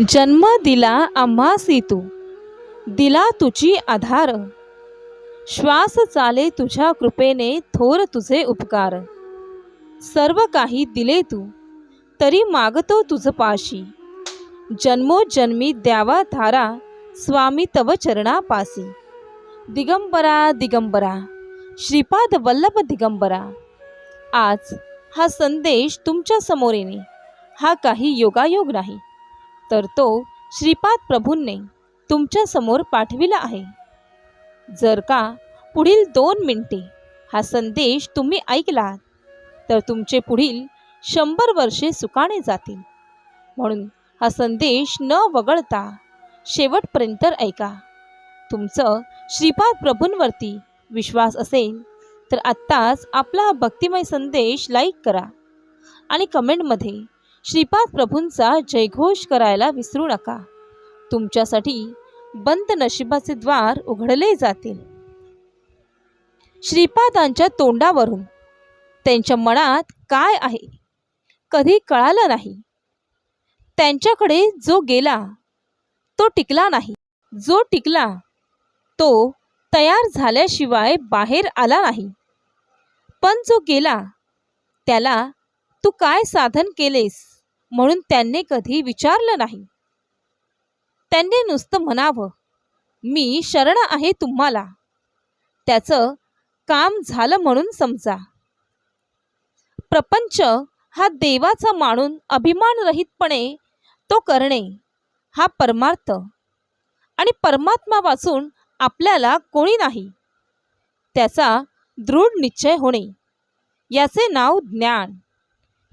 जन्म दिला आम्हासी तू दिला तुझी आधार. श्वास चाले तुझ्या कृपेने थोर तुझे उपकार. सर्व काही दिले तू तरी मागतो तुझ पाशी. जन्मोजन्मी द्यावा धारा स्वामी तव चरणापासी. दिगंबरा दिगंबरा श्रीपाद वल्लभ दिगंबरा. आज हा संदेश तुमच्यासमोर येणे हा काही योगायोग नाही. तर तो श्रीपाद प्रभूंनी तुमच्यासमोर पाठविला आहे. जर का पुढील दोन मिनिटे हा संदेश तुम्ही ऐकलात तर तुमचे पुढील शंभर वर्षे सुखाने जातील. म्हणून हा संदेश न वगळता शेवटपर्यंत ऐका. तुमचं श्रीपाद प्रभूंवरती विश्वास असेल तर आत्ताच आपला भक्तिमय संदेश लाईक करा आणि कमेंटमध्ये श्रीपाद प्रभूंचा जयघोष करायला विसरू नका. तुमच्यासाठी बंद नशिबाचे द्वार उघडले जातील. श्रीपादांच्या तोंडावरून त्यांच्या मनात काय आहे? कधी कळालं नाही. त्यांच्याकडे जो गेला तो टिकला नाही. जो टिकला तो तयार झाल्याशिवाय बाहेर आला नाही. पण जो गेला त्याला तू काय साधन केलेस? म्हणून त्यांनी कधी विचारलं नाही. त्यांनी नुसतं म्हणावं मी शरण आहे तुम्हाला. त्याचं काम झालं म्हणून समजा. प्रपंच हा देवाचा मानून अभिमानरहितपणे तो करणे हा परमार्थ. आणि परमात्मा वाचून आपल्याला कोणी नाही त्याचा दृढ निश्चय होणे याचे नाव ज्ञान.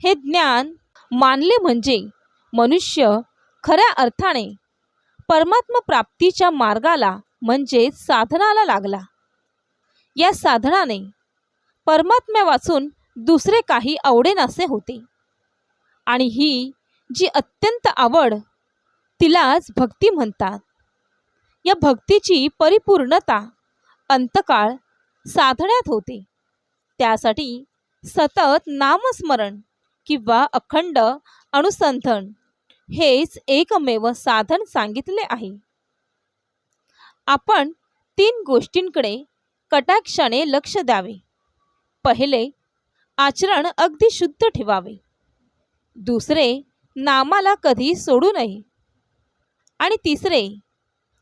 हे ज्ञान मानले म्हणजे मनुष्य खऱ्या अर्थाने परमात्म प्राप्तीच्या मार्गाला म्हणजे साधनाला लागला. या साधनाने परमात्म्या वाचून दुसरे काही आवडेनासे होते आणि ही जी अत्यंत आवड तिलाच भक्ती म्हणतात. या भक्तीची परिपूर्णता अंतकाळ साधण्यात होते. त्यासाठी सतत नामस्मरण किंवा अखंड अनुसंधान हेच एकमेव साधन सांगितले आहे. आपण तीन गोष्टींकडे कटाक्षाने लक्ष द्यावे. पहिले आचरण अगदी शुद्ध ठेवावे. दुसरे नामाला कधी सोडू नये. आणि तिसरे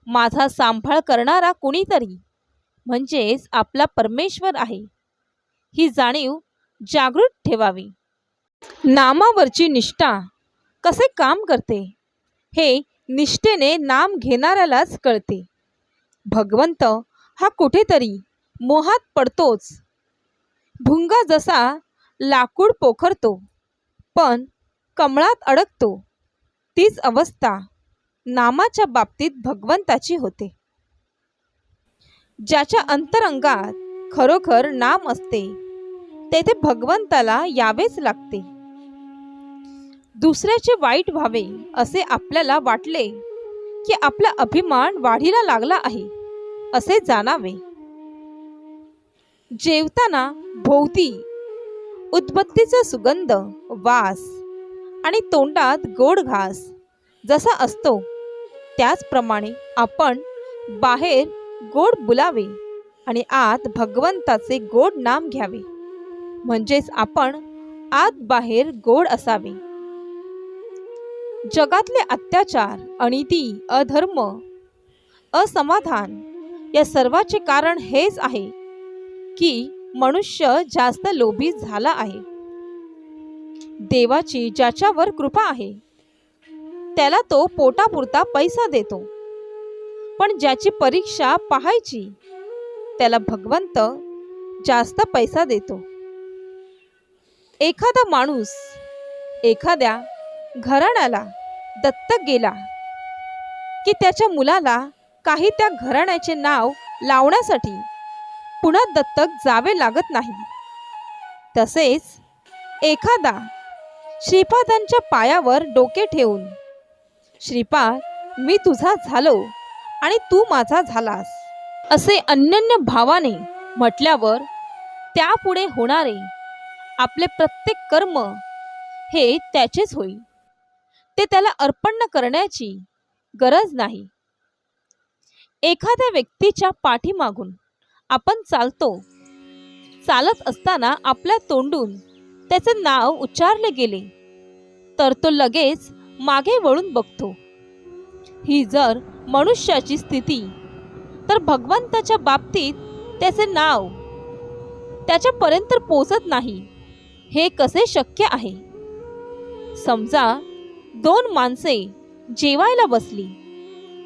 माझा सांभाळ करणारा कुणीतरी म्हणजेच आपला परमेश्वर आहे. ही जाणीव जागृत ठेवावी. नामावरची निष्ठा कसे काम करते? हे निष्ठेने नाम घेणाऱ्यालाच कळते. भगवंत हा कुठेतरी मोहात पडतोच. भुंगा जसा लाकूड पोखरतो पण कमळात अडकतो. तीच अवस्था नामाच्या बाबतीत भगवंताची होते. ज्याच्या अंतरंगात खरोखर नाम असते तेथे भगवंताला यावेच लागते. दुसऱ्याचे वाईट व्हावे असे आपल्याला वाटले की आपला अभिमान वाढीला लागला आहे असे जाणावे. जेवताना भोवती उदबत्तीचा सुगंध वास आणि तोंडात गोड घास जसा असतो त्याचप्रमाणे आपण बाहेर गोड बुलावे आणि आत भगवंताचे गोड नाम घ्यावे. म्हणजेच आपण आत बाहेर गोड असावे. जगातले अत्याचार अनिती अधर्म असमाधान या सर्वाचे कारण हेच आहे की मनुष्य जास्त लोभी झाला आहे. देवाची ज्याच्यावर कृपा आहे त्याला तो पोटापुरता पैसा देतो. पण ज्याची परीक्षा पाहायची त्याला भगवंत जास्त पैसा देतो. एखादा माणूस एखाद्या घराण्याला दत्तक गेला की त्याच्या मुलाला काही त्या घराण्याचे नाव लावण्यासाठी पुन्हा दत्तक जावे लागत नाही. तसेच एखादा श्रीपादांच्या पायावर डोके ठेवून श्रीपाद मी तुझा झालो आणि तू माझा झालास असे अनन्य भावाने म्हटल्यावर त्यापुढे होणारे आपले प्रत्येक कर्म हे त्याचेच होईल. ते त्याला अर्पण करण्याची गरज नाही. एखाद्या व्यक्तीच्या पाठीमागून आपण चालतो. चालत असताना आपल्या तोंडून त्याचे नाव उच्चारले गेले तर तो लगेच मागे वळून बघतो. ही जर मनुष्याची स्थिती तर भगवंताच्या बाबतीत त्याचे नाव त्याच्यापर्यंत पोचत नाही हे कसे शक्य आहे? समजा दोन माणसे जेवायला बसली.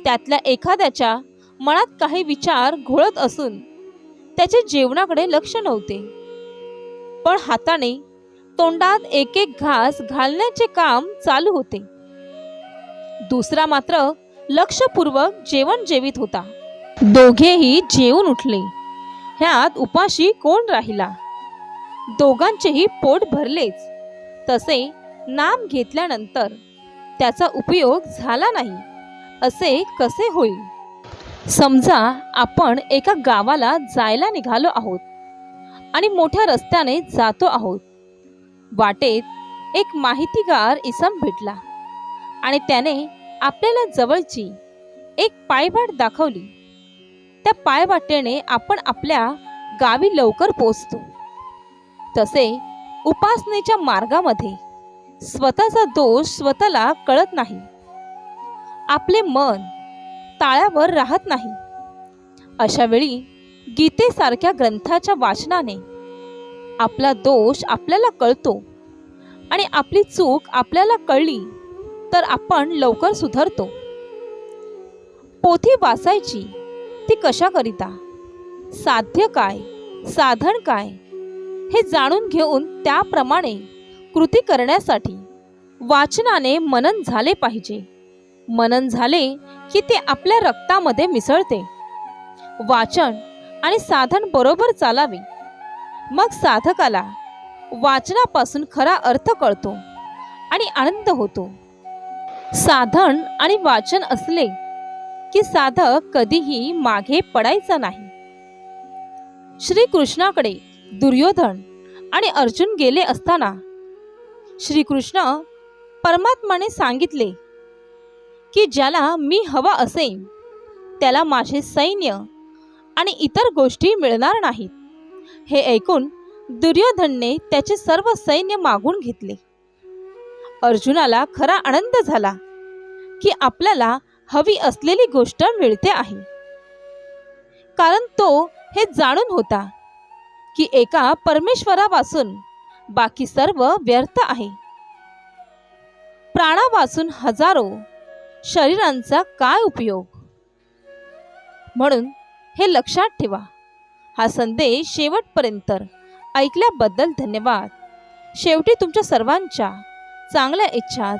त्यातल्या एखाद्याच्या मनात काही विचार घोळत असून त्याचे जेवणाकडे लक्ष नव्हते. पण हाताने तोंडात एक एक घास घालण्याचे काम चालू होते. दुसरा मात्र लक्षपूर्वक जेवण जेवित होता. दोघेही जेवून उठले. ह्यात उपाशी कोण राहिला? दोघांचेही पोट भरलेच. तसे नाम घेतल्यानंतर त्याचा उपयोग झाला नाही. असे कसे होईल? समजा आपण एका गावाला जायला निघालो आहोत आणि मोठ्या रस्त्याने जातो आहोत. वाटेत एक माहितीगार इसम भेटला आणि त्याने आपल्याला जवळची एक पायवाट दाखवली. त्या पायवाटेने आपण आपल्या गावी लवकर पोचतो तसे उपासनेच्या मार्गामध्ये स्वतःचा दोष स्वतःला कळत नाही. आपले मन ताळ्यावर राहत नाही. अशा वेळी गीतेसारख्या ग्रंथाच्या वाचनाने आपला दोष आपल्याला कळतो आणि आपली चूक आपल्याला कळली तर आपण लवकर सुधारतो. पोथी वाचायची ती कशाकरिता? साध्य काय? साधन काय? हे जाणून घेऊन त्याप्रमाणे कृती करण्यासाठी वाचनाने मनन झाले पाहिजे. मनन झाले की ते आपल्या रक्तामध्ये मिसळते. वाचन आणि साधन बरोबर चालावे. मग साधकाला वाचनापासून खरा अर्थ कळतो आणि आनंद होतो. साधन आणि वाचन असले की साधक कधीही मागे पडायचा नाही. श्रीकृष्णाकडे दुर्योधन आणि अर्जुन गेले असताना श्रीकृष्ण परमात्माने सांगितले की ज्याला मी हवा असेन त्याला माझे सैन्य आणि इतर गोष्टी मिळणार नाहीत. हे ऐकून दुर्योधनने त्याचे सर्व सैन्य मागून घेतले. अर्जुनाला खरा आनंद झाला की आपल्याला हवी असलेली गोष्ट मिळते आहे. कारण तो हे जाणून होता की एका परमेश्वरापासून बाकी सर्व व्यर्थ आहे. प्राणापासून हजारो शरीरांचा काय उपयोग? म्हणून हे लक्षात ठेवा. हा संदेश शेवटपर्यंत ऐकल्याबद्दल धन्यवाद. शेवटी तुमच्या सर्वांच्या चांगल्या इच्छा